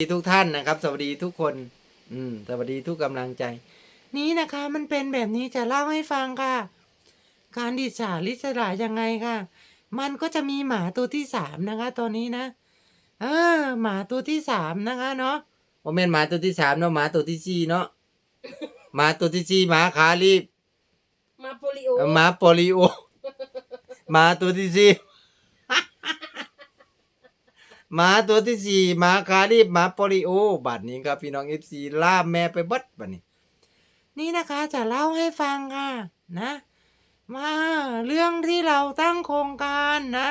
สวัสดีทุกท่านนะครับ สวัสดีทุกคน อืม สวัสดีทุกกำลังใจ นี้นะคะมันเป็นแบบนี้จะเล่าให้ฟังค่ะ การดิฉาลิสระยังไงค่ะ มันก็จะมีหมาตัวที่สามนะคะตอนนี้นะ เออ หมาตัวที่สามนะคะเนาะโอเมนหมาตัวที่สามเนาะหมาตัวที่สี่เนาะหมาตัวที่สี่หมาขาลีบมาโปลิโอหมาโปลิโอหมาตัวที่สี่ หมาตัวที่สี่หมาคารีบหมาโปลิโอบัดนี้ครับพี่น้องเอฟซีล่ามแม่ไปเบัดบัดนี้ นี่นะคะจะเล่าให้ฟังค่ะนะว่าเรื่องที่เราตั้งโครงการนะ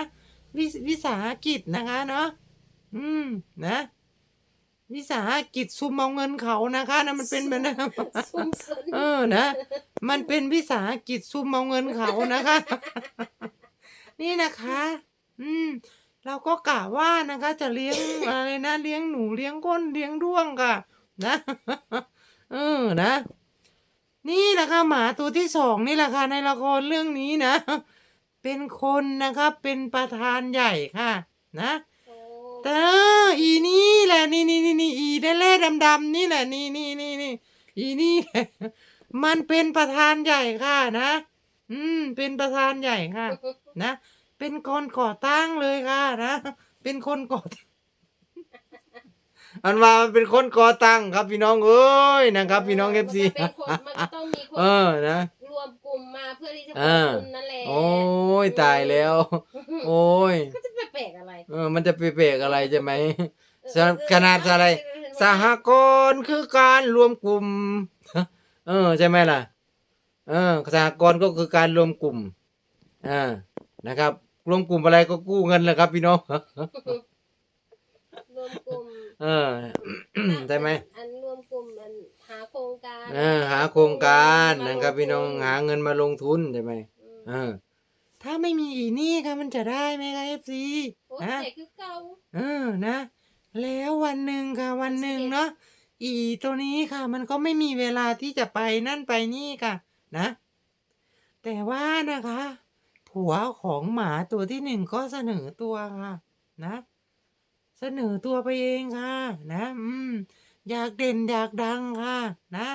วิวิสาหกิจนะคะเนาะอืมนะ วิสาหกิจซุมเอาเงินเขานะคะนะมันเป็นแบบนั้นซุ่มซุนเออนะ มันเป็นวิสาหกิจซุ่มเอาเงินเขานะคะ นี่นะคะ อืม เราก็กะว่านะคะจะเลี้ยงอะไรนะเลี้ยงหนูเลี้ยงก้นเลี้ยงด้วงค่ะ นะเออนะ นี่แหละค่ะหมาตัวที่สองนี่แหละค่ะในละครเรื่องนี้นะ เป็นคนนะคะเป็นประธานใหญ่ค่ะ นะโอ้แต่เอออีนี่แหละนี่นี่นี่นี่อีแร่ๆดำๆนี่แหละนี่นี่นี่นี่อีนี่แหละมันเป็นประธานใหญ่ค่ะนะ อืม เป็นประธานใหญ่ค่ะ นะ เป็นคนก่อตั้งเลยค่ะนะ เป็นคนก่อตั้งอันว่ามันเป็นคนก่อตั้งครับพี่น้องเอ้ยนะครับ พี่น้องเอฟซีมันก็เป็นคนมันก็ต้องมีคนเออนะ รวมกลุ่มมาเพื่อที่จะเอควบอคุมนั่นแหละโอ้ยตายแล้ว โอ้ยก็จะไปแปลกอะไรเออมันจะไปเปรกอะไรใช่ไหมเออสำขนาดอะไร สหกรณ์คือการรวมกลุ่มเออใช่ไหมล่ะ เออสหกรณ์ก็คือการรวมกลุ่มอ่านะครับ รวมกลุ่มอะไรก็กู้เงินแหละครับพี่น้อง รวมกลุ่มเออ ใช่ไหมอันรวมกลุ่มอันหาโครงการเออหาโครงการนะครับพี่น้องหาเงินมาลงทุนใช่ไหมอืมเออ ถ้าไม่มีอีนี่ค่ะมันจะได้ไหมคะเอฟซีโอ้นะแต่คือเก่าเออนะ แล้ววันหนึ่งค่ะ วันหนึ่งเนาะอีตัวนี้ค่ะ มันก็ไม่มีเวลาที่จะไปนั่นไปนี่ค่ะ นะ แต่ว่านะคะ ผัวของหมาตัวที่หนึ่งก็เสนอตัวค่ะ นะ เสนอตัวไปเองค่ะ นะ อืม อยากเด่นอยากดังค่ะ นะ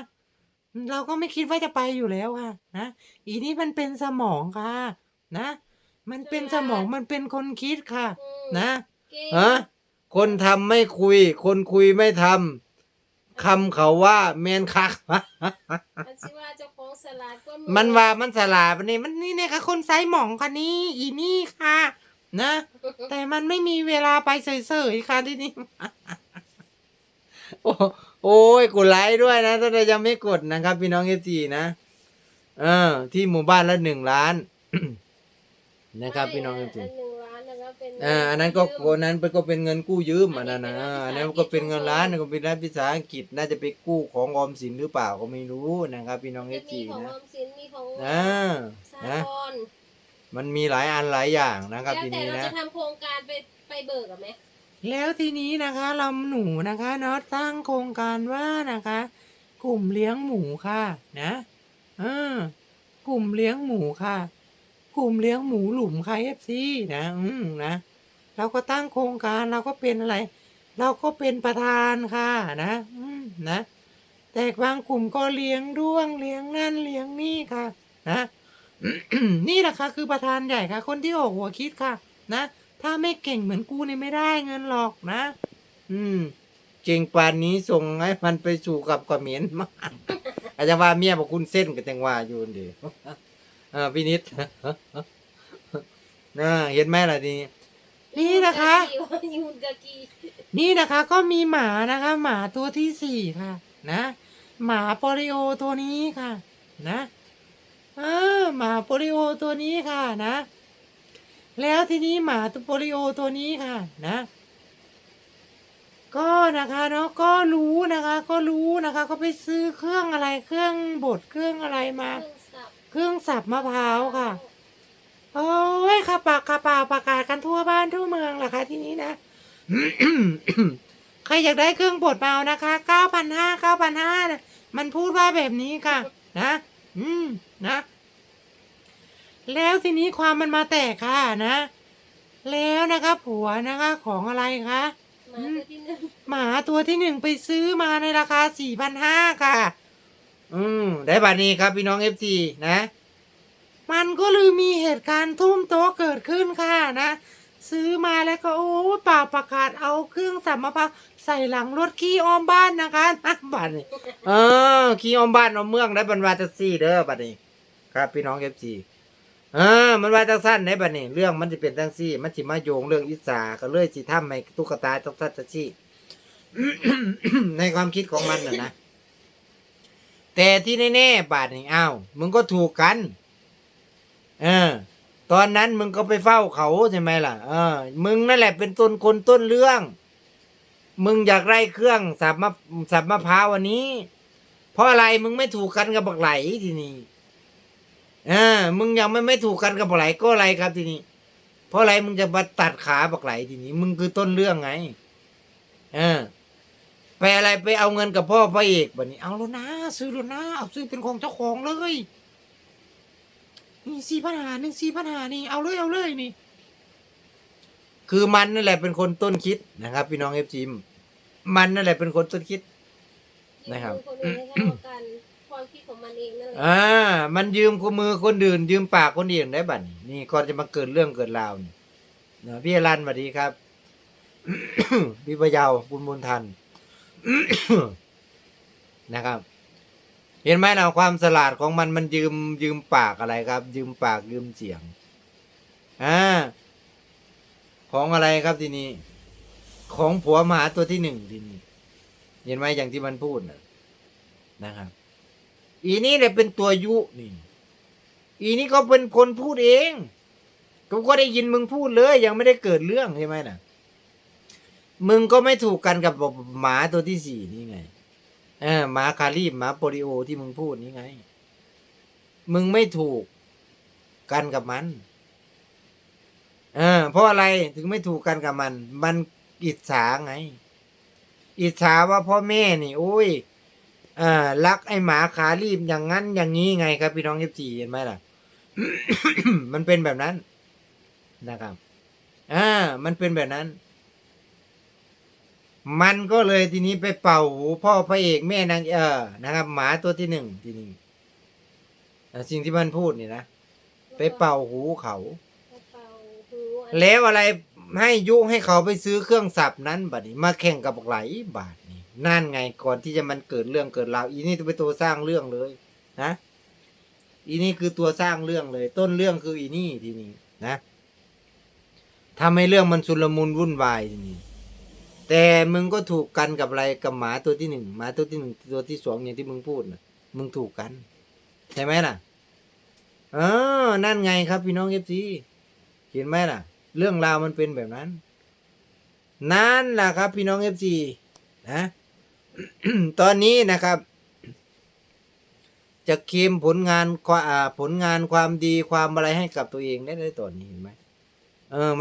เราก็ไม่คิดว่าจะไปอยู่แล้วค่ะ นะ อีนี่มันเป็นสมองค่ะ นะ มันเป็นสมองมันเป็นคนคิดค่ะอืมนะเก่งฮะคนทำไม่คุย คนคุยไม่ทำคำเขาว่าแมนคักอันที่ว่าเจ้าข องสลาดก็มันว่ามันสลาดนี่มันนี่เนี่ยค่ะคนไซหมองค่ะนี่อีนี่ค่ะ นะ แต่มันไม่มีเวลาไปเฉยๆค่ะที่นี่ โอ้โอ้ยกดไลค์ด้วยนะถ้าเรายังไม่กดนะครับ พี่น้องเอจีนะเออ ที่หมู่บ้านละหนึ่งล้าน นะครับ พี่น้องเอจีอันหนึ่งล้านนะครับ เป็นอ่าอันนั้นก็ยืมคนนั้นก็เป็นเงินกู้ยืมอันนั้นนะอันนี้เป็นอันนั้นก็เป็นเงินล้านก็เป็นรัฐวิสาหกิจน่าจะไปกู้ของออมสินหรือเปล่าก็ไม่รู้นะครับ พี่น้องเอจะมีจีของอนะอมสินมีของอ่าสหนะกรณ์มันมีหลายอันหลายอย่างนะครับแล้วทีแต่นี้เรานะจะทำโครงการไปไปเบิกกับไหมแล้วทีนี้นะคะเราหนูนะคะเนาะตั้งโครงการว่านะคะ กลุ่มเลี้ยงหมูค่ะ นะเออกลุ่มเลี้ยงหมูค่ะ กลุ่มเลี้ยงหมูหลุมค่เอฟซีนะอืมนะเราก็ตั้งโครงการเราก็เป็นอะไร เราก็เป็นประธานค่ะนะอืมนะแต่บางกลุ่มก็เลี้ยงด้วงเลี้ยงนั่นเลี้ยงนี่ค่ะ นะนี่แหละค่ะคือประธานใหญ่ค่ะ คนที่ออกหัวคิดค่ะ นะ ถ้าไม่เก่งเหมือนกูเนี่ยไม่ได้เงินหรอกนะ อืมเก่งปานนี้ส่งให้มันไปสู่กับกระเหมียนมาอาจจะว่าเมียบอกคุณเส้นก็จังว่าอยู่ดี เออพี่นิดนะเห็นไหมล่ะทีนี้นี่นะคะ ยูนกากีนี่นะคะก็มีหมานะคะ หมาตัวที่สี่ค่ะ นะ หมาโปลิโอตัวนี้ค่ะ นะเออหมาโปลิโอตัวนี้ค่ะนะ แล้วทีนี้หมาตัวโปลิโอตัวนี้ค่ะ นะ ก็นะคะเนาะก็รู้นะคะ ก็รู้นะคะ ก็ไปซื้อเครื่องอะไรเครื่องบดเครื่องอะไรมา เครื่องสับ เครื่องสับมะพร้าวค่ะ โอ้ยค่ะปากค่ะปากประกาศกันทั่วบ้านทั่วเมืองเหรอคะทีนี้นะใครอยากได้เครื่องบดเมานะคะเก้าพันห้าเก้าพันห้ามันพูดว่าแบบนี้ค่ะ นะ อืม นะ แล้วทีนี้ความมันมาแตกค่ะนะ แล้วนะคะผัวนะคะ ของอะไรคะมหมาตัวที่หนึ่งหมาตัวที่หนึ่งไปซื้อมาในราคาสี่พันห้าค่ะ อืมได้บัดนี้ครับพี่น้องเอฟซีนะ มันก็เลยมีเหตุการณ์ทุ่มโต๊ะเกิดขึ้นค่ะนะ ซื้อมาแล้วก็โอ้ป่าประกาศเอาเครื่องสัมมภาระใส่หลังรถขี้อ้อมบ้านนะคะนะบัดนี้เออขี้อ้อมบ้านออมเมืองได้บรรวาจัซี่เด้อบัดนี้ ครับพี่น้องเอฟซีเออมันว่าจังสั้นได้บัดนี้ เรื่องมันจะเป็นจังซี่ มันสิมาโยงเรื่องอิสาก็เลยสิทำให้ตุ๊กตาจักซัดจักซี่ในความคิดของมันน่ะนะ แต่ที่แน่ๆบาทนี่อ้าวมึงก็ถูกกัน เออ ตอนนั้นมึงก็ไปเฝ้าเขาใช่ไหมล่ะ เออ มึงนั่นแหละเป็นต้นคนต้นเรื่อง มึงอยากไล่เครื่องสับมะสับมะพร้าววันนี้ เพราะอะไรมึงไม่ถูกกันกับบักไหลทีนี้เออ มึงยังไม่ไม่ถูกกันกับบักไหลก็อะไรครับทีนี้ เพราะอะไรมึงจะมาตัดขาบักไหลทีนี้ มึงคือต้นเรื่องไง เออ ไปอะไรไปเอาเงินกับพ่อพระเอกแบบนี้ เอาแล้วนะ ซื้อแล้วนะเอาซื้อเป็นของเจ้าของเลยนี่สี่ปัญหาหนึ่งสี่ปัญหานี่เอาเลยเอาเลยนี่ คือมันนั่นแหละเป็นคนต้นคิดนะครับ พี่น้องเอฟจีมมันนั่นแหละเป็นคนต้นคิดนะครับยืมคนอื่นให้เข้ากันความคิดของมันเองนั่นแหละอ่า มันยืมมือคนอื่น ยืมปากคนอื่นได้บัดนี้นี่ก่อนจะมาเกิดเรื่องเกิดราวนี่นะพี่อรันสวัสดีครับพี่ประยาวบุญบุญทัน นะครับ เห็นไหมนะความสลาดของมันมันยืมยืมปากอะไรครับ ยืมปากยืมเสียงอ่าของอะไรครับทีนี้ ของผัวหมาตัวที่หนึ่งทีนี้ เห็นไหมอย่างที่มันพูดนะนะครับ อีนี่เนี่ยเป็นตัวยุนี่อีนี่ก็เป็นคนพูดเอง ก็ก็ได้ยินมึงพูดเลย ยังไม่ได้เกิดเรื่องใช่ไหมน่ะ มึงก็ไม่ถูกกันกับหมาตัวที่สี่นี่ไงเออหมาคารีบหมาโปลิโอที่มึงพูดนี่ไง มึงไม่ถูกกันกับมันเออเพราะอะไรถึงไม่ถูกกันกับมัน มันอิจฉาไง อิจฉาว่าพ่อแม่นี่โอ้ยอ่ารักไอหมาขารีบอย่างนั้นอย่างนี้ไงครับพี่น้องเอฟจีเห็นไหมล่ะ มันเป็นแบบนั้นนะครับ อ่า มันเป็นแบบนั้น มันก็เลยทีนี้ไปเป่าหูพ่อพระเอกแม่นางเออนะครับ หมาตัวที่หนึ่งทีนี้อ่าสิ่งที่มันพูดนี่นะไปเป่าหูเขาเป่าหูอันแล้วอะไรให้ยุให้เขาไปซื้อเครื่องสับนั้นบัดนี้มาแข่งกับไหลายบาทนี่นั่นไงก่อนที่จะมันเกิดเรื่องเกิดราวอีนี่เป็นตัวสร้างเรื่องเลย นะอีนี่คือตัวสร้างเรื่องเลย ต้นเรื่องคืออีนี่ทีนี้นะทำให้เรื่องมันชุลมุนวุ่นวายทีนี้ แต่มึงก็ถูกกันกับอะไรกับหมาตัวที่หนึ่งหมาตัวที่หนึ่งตัวที่สองอย่างที่มึงพูดนะมึงถูกกัน ใช่ไหมล่ะเออนั่นไงครับพี่น้องเอฟซีเห็นไหมล่ะ เรื่องราวมันเป็นแบบนั้น นั่นแหละครับ พี่น้องเอฟซีนะ ตอนนี้นะครับ จะเคลมผลงานความผลงานความดีความอะไรให้กับตัวเองได้เลยตอนนี้เห็นไหมเออมัน